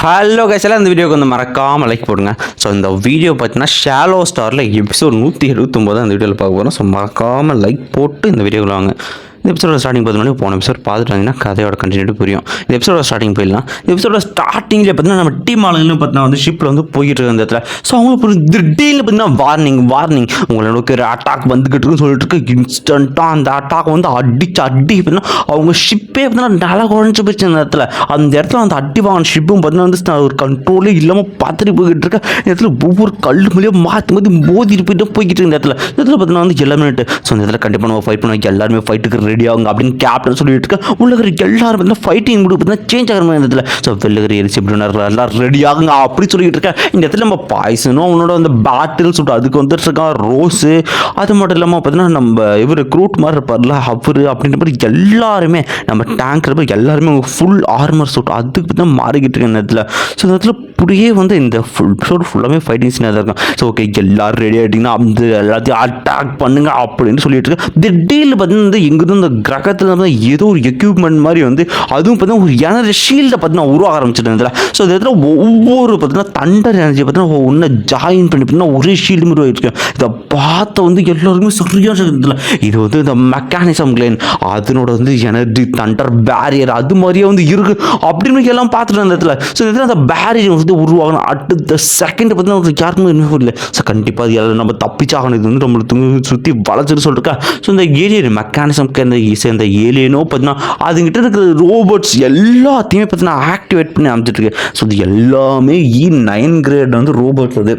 Hello கைஸ்லாம் இந்த வீடியோக்கு வந்து மறக்காமல் லைக் போடுங்க ஸோ இந்த வீடியோ பார்த்தீங்கன்னா ஷாலோ ஸ்டாரில் எபிசோட் நூற்றி எழுபத்தொம்போது அந்த வீடியோவில் பார்க்க போகிறோம் ஸோ மறக்காமல் லைக் போட்டு இந்த வீடியோவில் வாங்க இந்த எபிசோட ஸ்டார்டிங் பார்த்து போன எபிசோட் பார்த்துட்டு வந்தீங்கன்னா கதையோட கண்டினியூ புரியும். இந்த எபிசோட ஸ்டார்டிங் போயிடலாம். இந்த எபிசோட ஸ்டார்டிங்கில் பார்த்தீங்கன்னா நம்ம டீம் ஆளுங்களும் பார்த்தீங்கன்னா வந்து ஷிப்பில் வந்து போயிட்டு இருக்க இந்த இடத்துல. ஸோ அவங்களுக்கு ஒரு திடீர்னு பார்த்தீங்கன்னா வார்னிங் வார்னிங் உங்களுக்கு ஒரு அட்டாக் வந்துகிட்டு இருக்குன்னு சொல்லிட்டு இருக்கு. இன்ஸ்டண்ட்டாக அந்த அட்டாக் வந்து அடிச்சு அடி பார்த்தீங்கன்னா அவங்க ஷிப்பே பார்த்தீங்கன்னா நல்லா குறைஞ்சி போயிடுச்சு அந்த இடத்துல. அந்த இடத்துல அந்த அடி வாங்கின ஷிப்பும் பார்த்தீங்கன்னா வந்து ஒரு கண்ட்ரோலே இல்லாமல் பார்த்துட்டு போய்கிட்டு இருக்க. இந்த இடத்துல ஒவ்வொரு கல் மேலேயும் மாற்றி மாற்றி மோதிட்டு போயிட்டு போய்கிட்டு இருக்க இந்த இடத்துல. இந்த இடத்துல பார்த்தீங்கன்னா வந்து எல்லாமே ஸோ இந்த இடத்துல கண்டிப்பாக நம்ம ஃபைட் பண்ணுவோம். எல்லாருமே ஃபைட்டுக்கு ரெடி ஆகுங்க அப்படின்னு கேப்டன் சொல்லிட்டு இருக்க உள்ள எல்லாரும் பார்த்தீங்கன்னா ஃபைட்டிங் முடிவு பார்த்தீங்கன்னா சேஞ்ச் ஆகிற மாதிரி இந்த இடத்துல ஸோ வெள்ளகிரி எரிசி எப்படி எல்லாம் ரெடி ஆகுங்க அப்படி சொல்லிட்டு இருக்க. இந்த இடத்துல நம்ம பாய்சனும் அவனோட அந்த பேட்டில் சொல்லிட்டு அதுக்கு வந்துட்டு இருக்கான் ரோஸு அது மட்டும் இல்லாமல் பார்த்தீங்கன்னா நம்ம இவர் க்ரூட் மாதிரி இருப்பார்ல அவர் அப்படின்ற மாதிரி எல்லாருமே நம்ம டேங்க் இருப்ப எல்லாருமே ஃபுல் ஆர்மர் சூட் அதுக்கு பார்த்தீங்கன்னா மாறிக்கிட்டு இருக்க இந்த இடத்துல ஸோ இந்த இடத்துல அப்படியே வந்து இந்த ஃபுல் ஷோட் ஃபுல்லாமே ஃபைட்டிங் சீனாக தான் இருக்கும். ஸோ ஓகே எல்லாரும் ரெடி ஆகிட்டிங்கன்னா அந்த எல்லாத்தையும் அட்டாக் பண்ணுங்க அப்படின்னு சொல்லிட்டு இருக்கு. திடீர்னு பார்த்தீங்கன்னா வந்து எங்கிருந்து அந்த கிரகத்தில் வந்து ஏதோ ஒரு எக்யூப்மெண்ட் மாதிரி வந்து அதுவும் பார்த்தீங்கன்னா ஒரு எனர்ஜி ஷீல்டை பார்த்தீங்கன்னா உருவாக ஆரம்பிச்சிட்டு ஸோ இந்த இடத்துல ஒவ்வொரு பார்த்தீங்கன்னா தண்டர் எனர்ஜி பார்த்தீங்கன்னா ஒன்று ஜாயின் பண்ணி பார்த்தீங்கன்னா ஒரே ஷீல்டு மாதிரி ஆயிருக்கு இதை பார்த்த வந்து எல்லோருக்குமே சரியான இதில். இது வந்து இந்த மெக்கானிசம் கிளைன் அதனோட வந்து எனர்ஜி தண்டர் பேரியர் அது மாதிரியே வந்து இருக்கு அப்படின்னு எல்லாம் பார்த்துட்டு அந்த இடத்துல. ஸோ இதில் அந்த பேரியர் வந்து உருவாகணும். அடுத்த செகண்ட் பார்த்தீங்கன்னா உங்களுக்கு யாருக்குமே ஒன்றுமே இல்லை ஸோ கண்டிப்பாக அது எல்லாம் நம்ம தப்பிச்சாகணும். இது வந்து நம்மளுக்கு சுற்றி வளர்ச்சிட்டு சொல்லிருக்கா ஸோ இந்த ஏலியன் மெக்கானிசம் சேர்ந்த சேர்ந்த ஏலியனோ பார்த்தீங்கன்னா அதுங்கிட்ட இருக்கிற ரோபோட்ஸ் எல்லாத்தையுமே பார்த்தீங்கன்னா ஆக்டிவேட் பண்ணி அமைச்சிட்ருக்கு ஸோ இது எல்லாமே இ நைன் கிரேட் வந்து ரோபோட்ஸ் அது.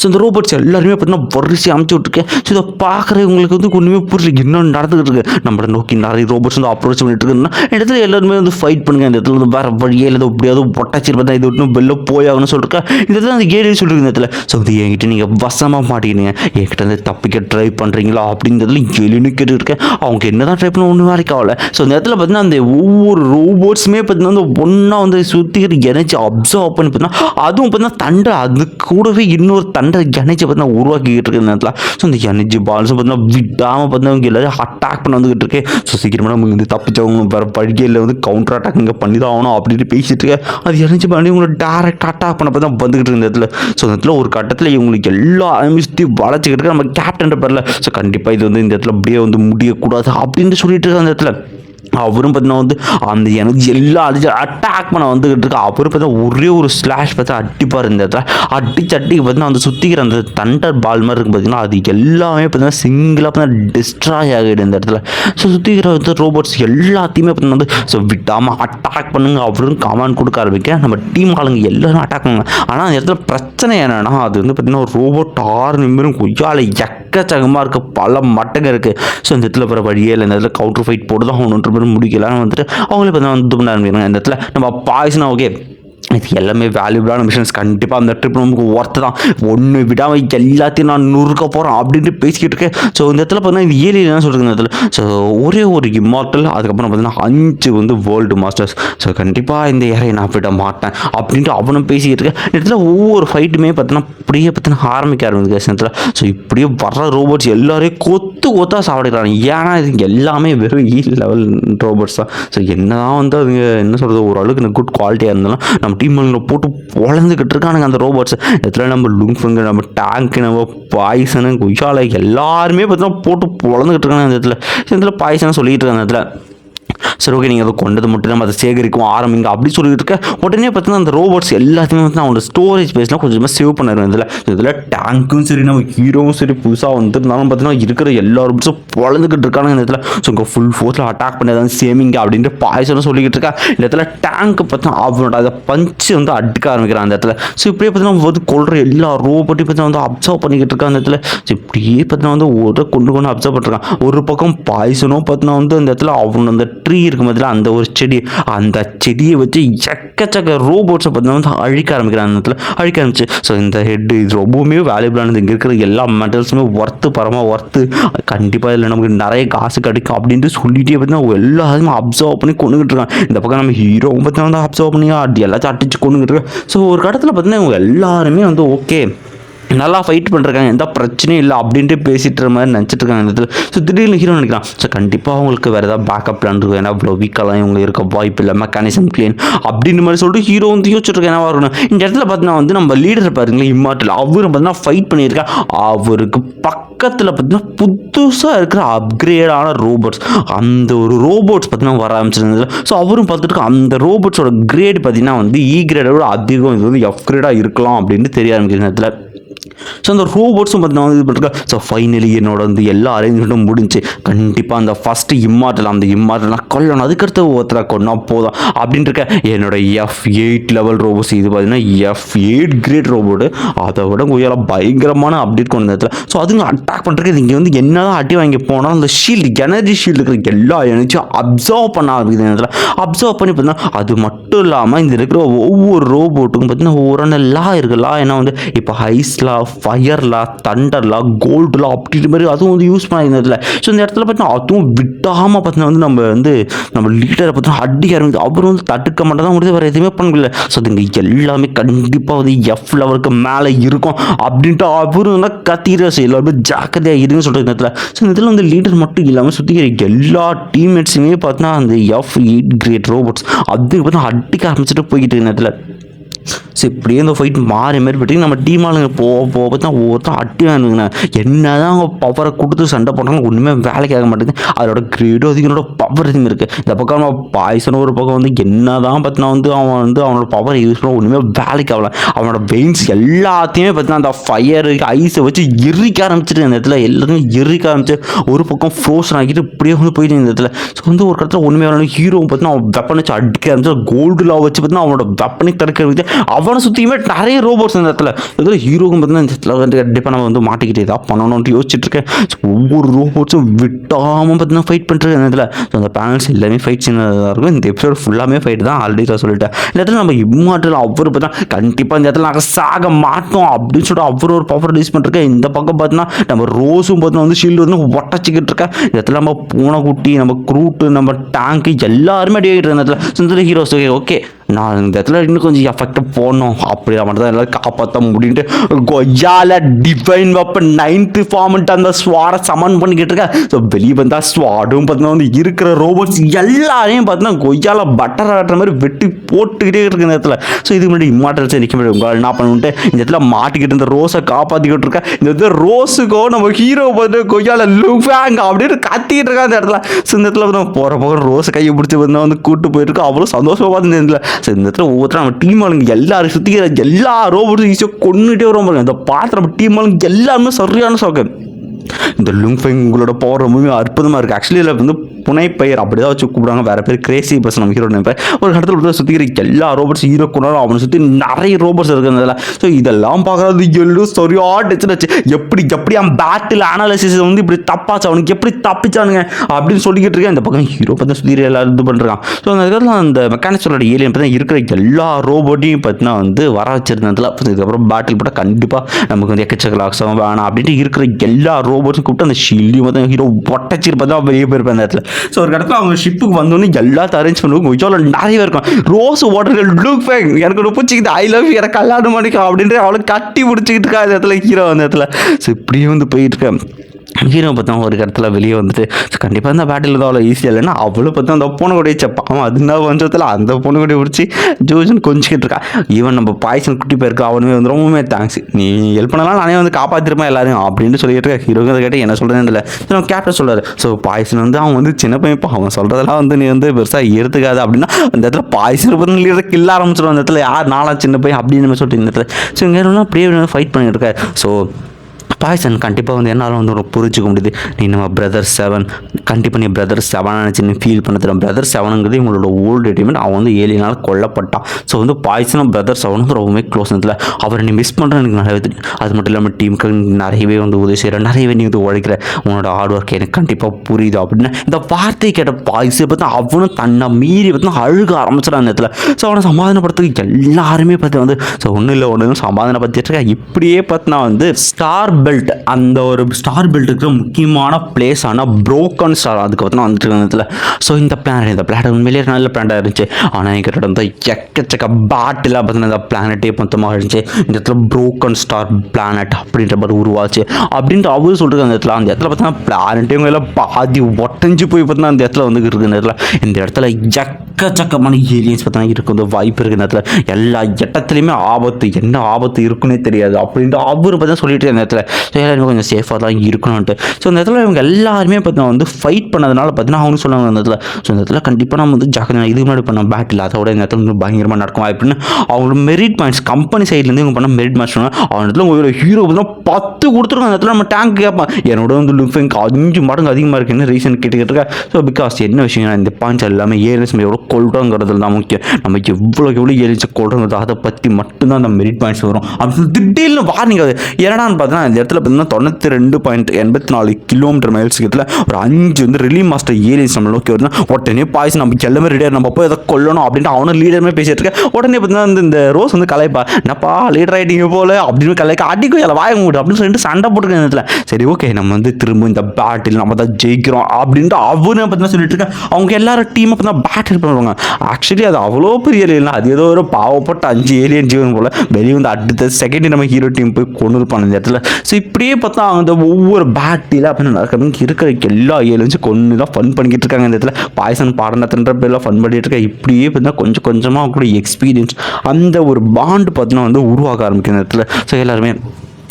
ஸோ இந்த ரோபோட்ஸ் எல்லாருமே பார்த்தீங்கன்னா வரிசை அமைச்சு விட்ருக்கேன் ஸோ இதை பார்க்குறவங்களுக்கு வந்து ஒன்றுமே புரியல. என்ன நடந்துகிட்டு இருக்கு? நம்மளை நோக்கி நிறைய ரோபோட்ஸ் வந்து அப்ரோச் பண்ணிட்டு இருக்குன்னா இடத்துல எல்லாருமே வந்து ஃபைட் பண்ணுங்க. இந்த இடத்துல வந்து வேறு வழியே இல்லை. எப்படியாவது பொட்டாச்சிரு பார்த்தா இது ஒன்றும் வெளில போயாகணும்னு சொல்லிருக்கா. இந்த இடத்துல அந்த கேடி சொல்லிருக்கு இந்த இடத்துல. ஸோ இது என்கிட்ட நீங்கள் வசமாக மாட்டிக்கினீங்க என்கிட்ட வந்து தப்பிக்க ட்ரை பண்ணுறீங்களா அப்படிங்கிறதுல ஏழுன்னு கேட்டுருக்கேன் அவங்க என்ன தான் ட்ரை பண்ண ஒன்றும் வரைக்கும் ஆகல. ஸோ இந்த இடத்துல பார்த்தீங்கன்னா அந்த ஒவ்வொரு ரோபோட்ஸுமே பார்த்தீங்கன்னா வந்து ஒன்றா வந்து சுற்றிக்கிற எனர்ஜி அப்சர்வ் பண்ணி பார்த்தீங்கன்னா அதுவும் பார்த்தீங்கன்னா தண்டை. அது கூடவே இன்னொரு தண்டை எனர்ஜி பார்த்தீங்கன்னா உருவாக்கிக்கிட்டு இருக்கு இந்த இடத்துல ஸோ இந்த எனர்ஜி பால்ஸும் பார்த்தீங்கன்னா விடாமல் பார்த்தீங்கன்னா அவங்க எல்லாரும் அட்டாக் பண்ண வந்துகிட்டு இருக்கு ஸோ சீக்கிரமாக நம்ம வந்து தப்பிச்சவங்க வேறு படுக்கையில் வந்து கவுண்டர் அட்டாக் இங்கே பண்ணி தான் ஆகணும் அப்படின்னு பேசிட்டு இருக்க அது எனர்ஜி பண்ணி உங்களை டேரெக்ட் அட்டாக் பண்ண பார்த்தா வந்துகிட்டு இருக்க இந்த இடத்துல ஸோ இந்த இடத்துல ஒரு கட்டத்தில் இவங்களுக்கு எல்லா சுற்றி வளச்சிக்கிட்டு இருக்க நம்ம கேப்டன் பேரில் ஸோ கண்டிப்பாக இது வந்து இந்த இடத்துல அப்படியே வந்து முடியக்கூடாது அப்படின்னு சொல்லிட்டு இருக்க அந்த இடத்துல அவரும் பார்த்தீங்கன்னா வந்து அந்த எனர்ஜி எல்லாம் அடிச்சு அட்டாக் பண்ண வந்துக்கிட்டு இருக்கு. அவரும் பார்த்தீங்கன்னா ஒரே ஒரு ஸ்லாஷ் பார்த்தா அடிப்பார் இந்த இடத்துல. அடிச்சு அடிக்கு பார்த்தீங்கன்னா அந்த சுற்றிக்கிற அந்த தண்டர் பால் மாதிரி இருக்கு பார்த்தீங்கன்னா அது எல்லாமே பார்த்தீங்கன்னா சிங்கிளாக பார்த்தீங்கன்னா டிஸ்ட்ராய் ஆகிடுது இந்த இடத்துல. ஸோ சுற்றிக்கிற வந்து ரோபோட்ஸ் எல்லாத்தையுமே பார்த்தீங்கன்னா வந்து ஸோ விட்டாமல் அட்டாக் பண்ணுங்க. அவரும் கமாண்ட் கொடுக்க ஆரம்பிக்க. நம்ம டீம் ஆளுங்க எல்லாரும் அட்டாக் பண்ணுங்க. ஆனால் அந்த இடத்துல பிரச்சனை என்னென்னா அது வந்து பார்த்தீங்கன்னா ஒரு ரோபோட் ஆறு நிமிடம் கொய்யால எக்கச்சக்கமாக இருக்க பல மட்டங்க இருக்குது ஸோ இந்த இடத்துல வர வழியே இல்லை. இந்த இடத்துல கவுண்டர் ஃபைட் போட்டு தான் ஒன்று பேரும் முடிக்கலாம்னு வந்துட்டு அவங்களே பார்த்தா வந்து இது பண்ண ஆரம்பிக்கிறாங்க இந்த இடத்துல நம்ம பாய்ஸ்னா ஓகே இது எல்லாமே வேல்யூபிளான மிஷன்ஸ் கண்டிப்பாக அந்த ட்ரிப் நமக்கு ஒர்த்து தான். ஒன்று விடாமல் எல்லாத்தையும் நான் நுறுக்க போகிறேன் அப்படின்ட்டு பேசிக்கிட்டு இருக்கேன். ஸோ இந்த இடத்துல பார்த்தீங்கன்னா இது ஏழு என்ன சொல்கிறது இந்த இடத்துல. ஸோ ஒரே ஒரு இம்மார்ட்டல் அதுக்கப்புறம் பார்த்தீங்கன்னா அஞ்சு வந்து வேர்ல்டு மாஸ்டர்ஸ் ஸோ கண்டிப்பாக இந்த ஏரை நான் விட மாட்டேன் அப்படின்ட்டு அவனும் பேசிக்கிட்டு இருக்கேன். இந்த இடத்துல ஒவ்வொரு ஃபைட்டுமே பார்த்தீங்கன்னா இப்படியே பார்த்தீங்கன்னா ஆரம்பிக்க ஆரம்பிக்குது இந்த இடத்துல. ஸோ இப்படியே வர்ற ரோபோட்ஸ் எல்லாரையும் கொத்து கொத்தா சாப்பிடுறாங்க ஏன்னா இது எல்லாமே வெறும் ஈ லெவல் ரோபோட்ஸ் தான். ஸோ என்ன தான் வந்து அதுங்க என்ன சொல்கிறது ஓரளவுக்கு குட் குவாலிட்டியாக இருந்தாலும் நம்ம டீம் போட்டு பொழந்துக்கிட்டு இருக்கானுங்க அந்த ரோபோட்ஸ் இடத்துல நம்ம லுங்ஃபுங்க நம்ம டேங்க்கு நம்ம பாய்சனு கொய்யால எல்லாருமே பார்த்தீங்கன்னா போட்டு பொழந்துக்கிட்டு இருக்காங்க அந்த இடத்துல. இந்த இடத்துல பாய்சனை சொல்லிகிட்டு இருக்காங்க அந்த இடத்துல. சரி ஓகே நீங்கள் அதை கொண்டது மட்டும் நம்ம அதை சேகரிக்கும் ஆரம்பிங்க அப்படி சொல்லிட்டு இருக்க. உடனே பார்த்தீங்கன்னா அந்த ரோபோட்ஸ் எல்லாத்தையுமே வந்து அவனோட ஸ்டோரேஜ் பேஸ்லாம் கொஞ்சமாக சேவ் பண்ணிடுவேன் இதில். இதில் டேங்க்கும் சரி நம்ம ஹீரோவும் சரி புதுசாக வந்துருந்தாலும் பார்த்தீங்கன்னா இருக்கிற எல்லா ரோபோட்ஸும் பொழந்துக்கிட்டு இருக்காங்க இந்த இடத்துல. ஸோ இங்கே ஃபுல் ஃபோர்ஸில் அட்டாக் பண்ணி அதான் சேமிங்க அப்படின்ட்டு பாய்சனும் சொல்லிக்கிட்டு இருக்கா. இந்த இடத்துல டேங்க் பார்த்தீங்கன்னா அவனோட அதை பஞ்சு வந்து அடிக்க ஆரம்பிக்கிறான் அந்த இடத்துல. ஸோ இப்படியே பார்த்தீங்கன்னா வந்து கொள்கிற எல்லா ரோபோட்டையும் பார்த்தீங்கன்னா வந்து அப்சர்வ் பண்ணிக்கிட்டு இருக்கான் அந்த இடத்துல. ஸோ இப்படியே பார்த்தீங்கன்னா வந்து ஒரு கொண்டு கொண்டு அப்சர்வ் பண்ணிருக்கான் ஒரு பக்கம் பாய்சனும் பார்த்தீங்கன்னா வந்து அந்த இடத்துல அவனோட அந்த ட்ரீ இருக்கும் பதில் அந்த ஒரு செடி அந்த செடியை வச்சு எக்கச்சக்க ரோபோட்ஸை பார்த்தீங்கன்னா வந்து அழிக்க ஆரம்பிக்கிறேன் அந்த இடத்துல. அழிக்க ஆரம்பிச்சு. ஸோ இந்த ஹெட் இது ரொம்பவுமே வேல்யூபிளானது இங்கே இருக்கிற எல்லா மெட்டல்ஸுமே ஒர்த்து பரமாக ஒர்த்து கண்டிப்பாக இதில் நமக்கு நிறைய காசு கிடைக்கும் அப்படின்ட்டு சொல்லிட்டே பார்த்தீங்கன்னா எல்லாருமே அப்சர்வ் பண்ணி கொண்டுகிட்டு இருக்காங்க. இந்த பக்கம் நம்ம ஹீரோவும் பார்த்தீங்கன்னா வந்து அப்சர்வ் பண்ணி அது எல்லாத்தையும் அடிச்சு கொண்டுகிட்டு இருக்கேன் ஸோ ஒரு கடத்தில் பார்த்தீங்கன்னா இவங்க எல்லாருமே வந்து ஓகே நல்லா ஃபைட் பண்ணுறாங்க எந்த பிரச்சனையும் இல்லை அப்படின்ட்டு பேசிட்டு மாதிரி நினச்சிட்டு இருக்காங்க இந்த இடத்துல. ஸோ திடீர்னு ஹீரோ நினைக்கிறான். ஸோ கண்டிப்பாக அவங்களுக்கு வேறு ஏதாவது பேக்கப் பிளான் இருக்கும். ஏன்னா இவ்வளோ வீக்கெல்லாம் இவங்களுக்கு இருக்க வாய்ப்பு இல்லை. மெக்கானிசம் க்ளீன் அப்படின்ற மாதிரி சொல்லிட்டு ஹீரோ வந்து யோசிச்சிருக்கேன் என்னவா இருக்கணும் இந்த இடத்துல பார்த்தீங்கன்னா வந்து நம்ம லீடர் பாருங்களேன் இம்மாட்டில் அவரும் பார்த்தீங்கன்னா ஃபைட் பண்ணியிருக்கேன் அவருக்கு பக்கத்தில் பார்த்தீங்கன்னா புதுசாக இருக்கிற அப்கிரேடான ரோபோட்ஸ் அந்த ஒரு ரோபோட்ஸ் பார்த்தீங்கன்னா வர ஆரம்பிச்சிருந்தது ஸோ அவரும் பார்த்துட்டு அந்த ரோபோட்ஸோட கிரேட் பார்த்தீங்கன்னா வந்து e இ கிரேடோட அதிகம். இது வந்து எஃப் கிரேடாக இருக்கலாம் அப்படின்னு தெரிய ஆரம்பிக்கிற நேரத்தில் ஸோ அந்த ரோபோட்ஸும் பார்த்தீங்கன்னா வந்து இது பண்ணிருக்கா ஸோ ஃபைனலி என்னோட வந்து எல்லா அரேஞ்ச்மெண்ட்டும் முடிஞ்சு கண்டிப்பாக அந்த ஃபஸ்ட்டு இம்மார்டல் அந்த இம்மார்டல் கொல்லணும். அதுக்கடுத்து ஒருத்தரை கொண்டா போதும் அப்படின்ட்டு இருக்க என்னோட எஃப் எயிட் லெவல் ரோபோட்ஸ் இது பார்த்தீங்கன்னா எஃப் எயிட் கிரேட் ரோபோட்டு அதை விட கொய்யால பயங்கரமான அப்டேட் கொண்டு வந்ததுல. ஸோ அதுங்க அட்டாக் பண்ணுறதுக்கு இங்கே வந்து என்னதான் அடி வாங்கி போனாலும் அந்த ஷீல்டு எனர்ஜி ஷீல்டு இருக்கிற எல்லா எனர்ஜியும் அப்சர்வ் பண்ண ஆரம்பிக்குது நேரத்தில் அப்சர்வ் பண்ணி பார்த்தீங்கன்னா அது மட்டும் இல்லாமல் இந்த இருக்கிற ஒவ்வொரு ரோபோட்டுக்கும் பார்த்தீங்கன்னா ஒவ்வொரு லா இருக்குது லா என்ன வந்து இப்போ ஹைஸ்லா ஃபயர்லா தண்டர்லா கோல்டுலா அப்படின்ற மாதிரி அதுவும் வந்து யூஸ் பண்ணியிருந்ததில்ல ஸோ இந்த இடத்துல பார்த்தீங்கன்னா அதுவும் விட்டாமல் பார்த்தீங்கன்னா வந்து நம்ம வந்து நம்ம லீடரை பார்த்தீங்கன்னா அடிக்க ஆரம்பிச்சு அவரும் வந்து தடுக்க மட்டும் தான் வேறு எதுவுமே பண்ண முடியல. ஸோ அதுங்க எல்லாமே கண்டிப்பாக வந்து எஃப் லெவலுக்கு மேலே இருக்கும் அப்படின்ட்டு அவரும் வந்து கத்திக்கிற ஸோ எல்லாருமே ஜாக்கிரதையாக இருங்கன்னு சொல்கிற இடத்துல ஸோ இந்த இடத்துல வந்து லீடர் மட்டும் இல்லாமல் சுற்றிக்கிற எல்லா டீம்மேட்ஸுமே பார்த்தீங்கன்னா அந்த எஃப் எயிட் கிரேட் ரோபோட்ஸ் அதுக்கு பார்த்தீங்கன்னா அடிக்க ஆரம்பிச்சுட்டு போய்கிட்டு இருக்க நேரத்தில். ஸோ இப்படியே இந்த ஃபைட் மாறி மாறி போயிட்டு நம்ம டீம் ஆளுங்க போக போக தான் ஒவ்வொருத்தரும் அட்டி வாங்குங்கண்ணா என்ன தான் அவங்க பவரை கொடுத்து சண்டை போட்டாலும் ஒன்றுமே வேலைக்கு ஆக மாட்டேங்குது. அதோட கிரேடும் அதிகனோட பவர் அதிகம் இருக்குது இந்த பக்கம் நம்ம பாய்சனும் ஒரு பக்கம் வந்து என்ன தான் பார்த்தினா வந்து அவன் வந்து அவனோட பவரை யூஸ் பண்ண ஒன்றுமே வேலைக்கு ஆகல. அவனோட வெயின்ஸ் எல்லாத்தையுமே பார்த்தீங்கன்னா அந்த ஃபயரு ஐஸை வச்சு எரிக்க ஆரம்பிச்சிட்டு அந்த இடத்துல எல்லாத்தையும் எரிக்க ஆரம்பிச்சு ஒரு பக்கம் ஃப்ரோசன் ஆகிட்டு இப்படியே வந்து போயிட்டு இந்த இடத்துல. ஸோ வந்து ஒரு இடத்துல ஒன்றுமே வரணும் ஹீரோ பார்த்தீங்கன்னா அவன் வெப்பன் வச்சு அடிக்க ஆரம்பிச்சு கோல்டு லா வச்சு பார்த்தீங்கன்னா அவனோட வெப்பனை தடுக்க வைத்து அவனை சுற்றியுமே நிறைய ரோபோட்ஸ் இந்த இடத்துல. இதில் ஹீரோக்கும் பார்த்தீங்கன்னா இந்த இடத்துல வந்து கண்டிப்பாக நம்ம வந்து மாட்டிக்கிட்டே ஏதாவது பண்ணணும்னு யோசிச்சுட்டு இருக்கேன். ஸோ ஒவ்வொரு ரோபோட்ஸும் விட்டாமல் பார்த்தீங்கன்னா ஃபைட் பண்ணுறது இந்த இடத்துல. ஸோ அந்த பேனல்ஸ் எல்லாமே ஃபைட் சின்னதாக இருக்கும். இந்த எபிசோட் ஃபுல்லாமே ஃபைட் தான் ஆல்ரெடி நான் சொல்லிட்டேன். இந்த இடத்துல நம்ம இம்மாட்டில் அவர் பார்த்தா கண்டிப்பாக இந்த இடத்துல நாங்கள் சாக மாட்டோம் அப்படின்னு சொல்லிட்டு அவர் ஒரு பவர் ரிலீஸ் பண்ணிருக்கேன் இந்த பக்கம் பார்த்தீங்கன்னா நம்ம ரோஸும் பார்த்தீங்கன்னா வந்து ஷீல்டு வந்து ஒட்டச்சிக்கிட்டு இருக்கேன். இந்த இடத்துல நம்ம பூனைக்குட்டி நம்ம க்ரூட்டு நம்ம டேங்க்கு எல்லாருமே அடி ஆகிட்டு இருந்த இடத்துல. சுந்தர ஹீரோஸ் ஓகே நான் இந்த இடத்துல இன்னும் கொஞ்சம் எஃபெக்ட் போடணும். அப்படியா மட்டும் தான் எல்லாம் காப்பாற்ற முடியுன்ட்டு கொய்யால டிஃபைன் வெப்பன் நைன்த்து ஃபார்மெண்ட் அந்த ஸ்வாரை சமன் பண்ணிக்கிட்டு இருக்கேன் ஸோ வெளியே வந்தால் ஸ்வாடும் பார்த்தீங்கன்னா வந்து இருக்கிற ரோபோட்ஸ் எல்லாரையும் பார்த்தீங்கன்னா கொய்யால பட்டர் ஆட்டுற மாதிரி வெட்டி போட்டுக்கிட்டே இருக்கு இந்த இடத்துல. ஸோ இதுக்கு முன்னாடி இம்மாட்டல்ஸ் நிற்க முடியும். உங்களால் என்ன பண்ணுன்ட்டு இந்த இடத்துல மாட்டிக்கிட்டு இந்த ரோஸை காப்பாற்றிக்கிட்டு இருக்கேன் இந்த இடத்துல ரோஸுக்கோ நம்ம ஹீரோ பார்த்து கொய்யால லுஃபேங் அப்படின்னு கத்திக்கிட்டு இருக்கா அந்த இடத்துல. ஸோ இந்த இடத்துல வந்து போகிற போகிற ரோஸை கையை பிடிச்சி வந்து வந்து கூட்டு போயிருக்கோம் அவ்வளோ சந்தோஷமாக பார்த்து இந்த இடத்துல. ஸோ இந்த இடத்துல ஒவ்வொருத்தரும் நம்ம டீம் ஆளுங்க எல்லாரும் சுற்றிக்கிற எல்லா ரோபோட்டும் ஈஸியாக கொண்டுகிட்டே வரும் பாருங்க இந்த பார்த்து நம்ம டீம் ஆளுங்க எல்லாருமே சரியான சோகம் இந்த லுங்ஃபெங் உங்களோட பவர் ரொம்பவே அற்புதமாக இருக்குது ஆக்சுவலி இதில் வந்து புனைப்பெயர் அப்படி தான் வச்சு கூப்பிடுவாங்க. வேறு பேர் கிரேசி பர்சன் நம்ம ஹீரோ பேர் ஒரு இடத்துல ஒருத்தர் சுற்றிக்கிற எல்லா ரோபோட்ஸ் ஹீரோ கொண்டாலும் அவனை சுற்றி நிறைய ரோபோட்ஸ் இருக்கிறதுல ஸோ இதெல்லாம் பார்க்குறது எல்லாம் சரியா வச்சு எப்படி எப்படி அவன் பேட்டில் அனாலிசிஸ் வந்து இப்படி தப்பாச்சு? அவனுக்கு எப்படி தப்பிச்சானுங்க? அப்படின்னு சொல்லிக்கிட்டு இருக்கேன் இந்த பக்கம் ஹீரோ பார்த்தா சுற்றி எல்லாரும் இது பண்ணுறான் ஸோ அந்த இடத்துல அந்த மெக்கானிக்ஸோட ஏலியன் பார்த்தா இருக்கிற எல்லா ரோபோட்டையும் பார்த்தீங்கன்னா வந்து வர வச்சிருந்ததுல இதுக்கப்புறம் பேட்டில் போட்டால் கண்டிப்பாக நமக்கு வந்து எக்கச்சக்க வேணாம் அப்படின்ட்டு இருக்கிற எல்லா ரோபோட்ஸும் கூப்பிட்டு அந்த ஷீல்டையும் வந்து ஹீரோ ஒட்டச்சிருப்பதான் வெளியே போயிருப்பேன் அந்த இடத்துல. ஸோ ஒரு இடத்துல அவங்க ஷிப்புக்கு வந்தோடனே எல்லாத்தையும் அரேஞ்ச் பண்ணுவோம். கொஞ்சம் நிறைய இருக்கும் ரோஸ் வாட்டர்கள் லுக் ஃபேங் எனக்கு ஒரு பிடிச்சிக்கிது. ஐ லவ் எனக்கு கல்யாணம் பண்ணிக்கலாம் அப்படின்ட்டு அவளை கட்டி பிடிச்சிக்கிட்டு இருக்கா அந்த இடத்துல ஹீரோ அந்த இடத்துல. ஸோ இப்படியே வந்து போயிட்டு இருக்கேன். ஹீரோ பார்த்தா ஒரு இடத்துல வெளியே வந்துட்டு கண்டிப்பாக இந்த பேட்டில் தான் அவ்வளோ ஈஸியாக இல்லைன்னா அவ்வளோ பார்த்தா அந்த பொண்ணு கூட செப்பான் அது என்ன பஞ்சத்தில் அந்த பொண்ணு கூட பிடிச்சி ஜோஜன் கொஞ்சிக்கிட்டு இருக்கா. ஈவன் நம்ம பாய்சன் குட்டி போயிருக்கு அவனுமே வந்து ரொம்பவுமே தேங்க்ஸ் நீ ஹெல்ப் பண்ணலாம் நானே வந்து காப்பாற்றிருப்பேன் எல்லாரும் அப்படின்னு சொல்லிட்டு இருக்க. ஹீரோங்க கேட்டு என்ன சொல்கிறேன்னு இல்லை ஸோ கேப்டன் சொல்கிறார் ஸோ பாய்சன் வந்து அவன் வந்து சின்ன பையன் அவன் சொல்கிறதெல்லாம் வந்து நீ வந்து பெருசாக எடுத்துக்காது. அப்படின்னா அந்த இடத்துல பாய்சன் பற்றி கில்ல ஆரம்பிச்சிடும் அந்த இடத்துல யார் நாளா சின்ன பையன் அப்படின்னு நம்ம சொல்லிட்டு இந்த இடத்துல ஸோ இங்கே அப்படியே ஃபைட் பண்ணிட்டு இருக்காரு ஸோ பாய்சன் கண்டிப்பாக வந்து என்னால் வந்து உனக்கு புரிஞ்சுக்க முடியுது. நீ நம்ம பிரதர் செவன் கண்டிப்பாக நீ பிரதர் செவன் நினச்சி நீ ஃபீல் பண்ண தரும் பிரதர் செவனுங்கிறது இவங்களோட ஓல்டு ரெடிமெண்ட் அவன் வந்து ஏழினால் கொல்லப்பட்டான். ஸோ வந்து பாய்சனும் பிரதர் செவனும் ரொம்பவே க்ளோஸ் இதில் அவரை நீ மிஸ் பண்ணுற எனக்கு நிறைய தெரியும். அது மட்டும் இல்லாமல் டீமுக்கு நிறையவே வந்து உதவி செய்கிற நிறையவே நீ வந்து உழைக்கிற. உன்னோட ஹார்ட் ஒர்க் எனக்கு கண்டிப்பாக புரியுது அப்படின்னு இந்த வார்த்தை கேட்ட பாய்ஸை பார்த்தா அவனும் தன்னை மீறி பார்த்து அழுக ஆரம்பிச்சிடான் அந்த இடத்துல. ஸோ அவனை சமாதானப்படுத்துக்கு எல்லாருமே பார்த்து வந்து ஸோ ஒன்றும் இல்லை ஒன்று சமாதானப்படுத்திட்டு இருக்கேன் இப்படியே பார்த்தினா வந்து ஸ்டார் பெல்ட் அந்த ஒரு ஸ்டார் பெல்ட்டுக்கு முக்கியமான பிளேஸ் ஆனால் ப்ரோக்கன் ஸ்டார் அதுக்கு பார்த்தா வந்துட்டு இருந்ததுல ஸோ இந்த பிளானட் இந்த பிளானட் உண்மையிலேயே நல்ல பிளானட்டாக இருந்துச்சு. ஆனால் எங்கிட்ட வந்து எக்கச்சக்க பேட்டில் பார்த்தீங்கன்னா இந்த பிளானட்டே மொத்தமாக இருந்துச்சு. இந்த இடத்துல ப்ரோக்கன் ஸ்டார் பிளானட் அப்படின்ற மாதிரி உருவாச்சு. அப்படின்ட்டு அவரு சொல்லிட்டு அந்த இடத்துல. அந்த இடத்துல பார்த்தீங்கன்னா பிளானட்டே எல்லாம் பாதி ஒட்டஞ்சு போய் பார்த்தீங்கன்னா அந்த இடத்துல வந்து இருக்குது இந்த இடத்துல இந்த இடத்துல எக்கச்சக்கமான ஏரியன்ஸ் பார்த்தீங்கன்னா இருக்குது வாய்ப்பு இருக்குது இந்த இடத்துல. எல்லா இடத்துலையுமே ஆபத்து என்ன ஆபத்து இருக்குன்னே தெரியாது. அப்படின்ட்டு அவர் பார்த்தீங்கன்னா சொல்லிட்டு இந்த இடத்துல ஸோ எல்லாருமே கொஞ்சம் சேஃபாக தான் இருக்கணும்ன்ட்டு. ஸோ இந்த இடத்துல இவங்க எல்லாருமே பார்த்தீங்கன்னா வந்து ஃபைட் பண்ணதுனால பார்த்தீங்கன்னா அவங்க சொல்லுவாங்க இந்த இடத்துல. ஸோ இந்த இடத்துல கண்டிப்பாக நம்ம வந்து ஜாக்கிரதை இதுக்கு முன்னாடி பண்ண பேட்டில் அதோட இந்த இடத்துல வந்து பயங்கரமாக நடக்கும் அப்படின்னு அவங்களோட மெரிட் பாயிண்ட்ஸ் கம்பெனி சைட்லேருந்து இவங்க பண்ண மெரிட் பாயிண்ட்ஸ் சொன்னாங்க. அவன் இடத்துல உங்களோட ஹீரோ பார்த்தீங்கன்னா பத்து கொடுத்துருக்கோம் அந்த இடத்துல நம்ம டேங்க் கேட்பான். என்னோட வந்து லுஃபெங்க் அஞ்சு மடங்கு அதிகமாக இருக்குன்னு ரீசன் கேட்டுக்கிட்டு இருக்கேன் ஸோ பிகாஸ் என்ன விஷயம் இந்த பாயிண்ட்ஸ் எல்லாமே ஏலியன்ஸ் எவ்வளோ கொள்றோங்கிறதுல தான் முக்கியம். நம்ம எவ்வளோ எவ்வளோ ஏலியன்ஸ் கொள்றோங்கிறது அதை பற்றி மட்டும்தான் அந்த மெரிட் பாயிண்ட்ஸ் வரும். அப்படின்னு திடீர்னு வார்னிங் அது. என்னடான்னு பார்த்தீங்கன்னா இடத்துல பார்த்தீங்கன்னா தொண்ணூற்றி ரெண்டு பாயிண்ட் எண்பத்தி நாலு கிலோமீட்டர் மைல்ஸ் இடத்துல ஒரு அஞ்சு வந்து ரிலி மாஸ்டர் ஏலியன்ஸ் நம்ம நோக்கி வருதுன்னா உடனே பாய்ஸ் நம்ம எல்லாமே ரெடியாக நம்ம போய் எதை கொல்லணும் அப்படின்ட்டு அவனும் லீடருமே பேசிட்டு இருக்கேன். உடனே பார்த்தீங்கன்னா இந்த- ரோஸ் வந்து கலைப்பா என்னப்பா லீடர் ஆகிட்டீங்க போல அப்படின்னு கலைக்க அடிக்கும் எல்லாம் வாய மூடு அப்படின்னு சொல்லிட்டு சண்டை போட்டுருக்க இடத்துல. சரி ஓகே நம்ம வந்து திரும்ப இந்த பேட்டில் நம்ம தான் ஜெயிக்கிறோம் அப்படின்ட்டு அவரு பார்த்தீங்கன்னா சொல்லிட்டு இருக்கேன். அவங்க எல்லாரும் டீமை பார்த்தீங்கன்னா பேட்டில் பண்ணுவாங்க. ஆக்சுவலி அது அவ்வளோ பெரிய ஏலியன் அது ஏதோ ஒரு பாவப்பட்ட அஞ்சு ஏலியன் ஜீவன் போல வெளியே வந்து அடுத்த செகண்ட் நம்ம ஹீரோ டீம் போய் கொண்டு இருப்பான் இந்த இடத்துல. ஸோ இப்படியே பார்த்தா அந்த ஒவ்வொரு பேட்டில் அப்படின்னு நடக்கிறது இருக்கிற எல்லா ஏழுச்சு கொண்டு தான் ஃபன் பண்ணிக்கிட்டு இருக்காங்க இந்த இடத்துல பாய்சன் பாடனத்துன்ற பேரில் ஃபன் பண்ணிட்டு இருக்காங்க இப்படியே பார்த்தா கொஞ்சம் கொஞ்சமாக கூட எக்ஸ்பீரியன்ஸ் அந்த ஒரு பாண்டு பார்த்தீங்கன்னா வந்து உருவாக ஆரம்பிக்கும் இந்த இடத்துல ஸோ எல்லாருமே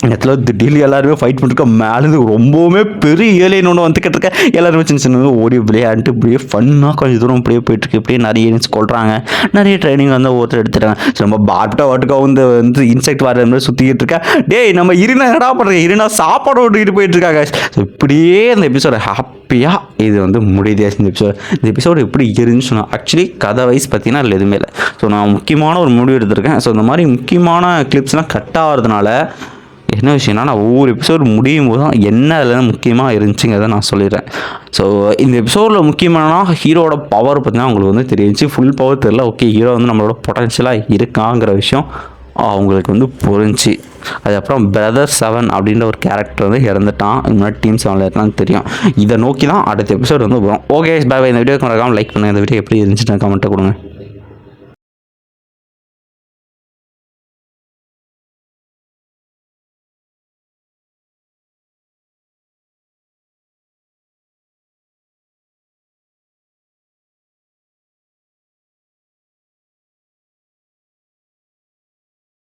இடத்துல திடீர்னு எல்லாருமே ஃபைட் பண்ணிருக்க மேலேருந்து ரொம்பவுமே பெரிய ஏலியன் ஒன்று வந்துக்கிட்டு இருக்க எல்லாருமே சின்ன சின்ன ஓடி விளையாண்டு இப்படியே ஃபன்னாக கொஞ்சம் தூரம் இப்படியே போயிட்டுருக்கு. இப்படியே நிறைய ஏலியன்ஸ் கொள்கிறாங்க நிறைய ட்ரைனிங் வந்து ஒருத்தர் எடுத்துட்டாங்க. ஸோ நம்ம வாட்டுக்கா வந்து வந்து இன்செக்ட் வர மாதிரி சுற்றிக்கிட்டு இருக்கா. டேய் நம்ம இருனா என்னடா பண்ணுறேன் இருனா சாப்பாடு ஓட்டிக்கிட்டு போயிட்டு இருக்காங்க. இப்படியே அந்த எபிசோட ஹாப்பியாக இது வந்து முடியுதே. இந்த எபிசோட இந்த எபிசோடு எப்படி இருந்துச்சு சொன்னால் ஆக்சுவலி கதை வைஸ் பார்த்தீங்கன்னா அதில் எதுவுமே இல்லை. ஸோ நான் முக்கியமான ஒரு முடிவு எடுத்திருக்கேன். ஸோ இந்த மாதிரி முக்கியமான கிளிப்ஸ்லாம் கட் ஆகிறதுனால என்ன விஷயம்னா நான் ஒவ்வொரு எபிசோடு முடியும் போது தான் என்ன அதில் முக்கியமாக இருந்துச்சுங்கிறத நான் சொல்லிடுறேன். ஸோ இந்த எபிசோடில் முக்கியமானா ஹீரோட பவர் பார்த்தீங்கன்னா உங்களுக்கு வந்து தெரிஞ்சிச்சு. ஃபுல் பவர் தெரில ஓகே ஹீரோ வந்து நம்மளோட பொட்டன்ஷியலாக இருக்காங்கிற விஷயம் அவங்களுக்கு வந்து புரிஞ்சு அதுக்கப்புறம் பிரதர் செவன் அப்படின்ற ஒரு கேரக்டர் வந்து இறந்துட்டான். இந்த மாதிரி டீம் செவனில் இருக்கான்னு தெரியும். இதை நோக்கி தான் அடுத்த எபிசோடு வந்து வரும். ஓகே பை பை இந்த வீடியோக்கு மறக்காமல் லைக் பண்ணுங்கள் இந்த வீடியோ எப்படி இருந்துச்சுன்னு கமெண்ட்டை கொடுங்க.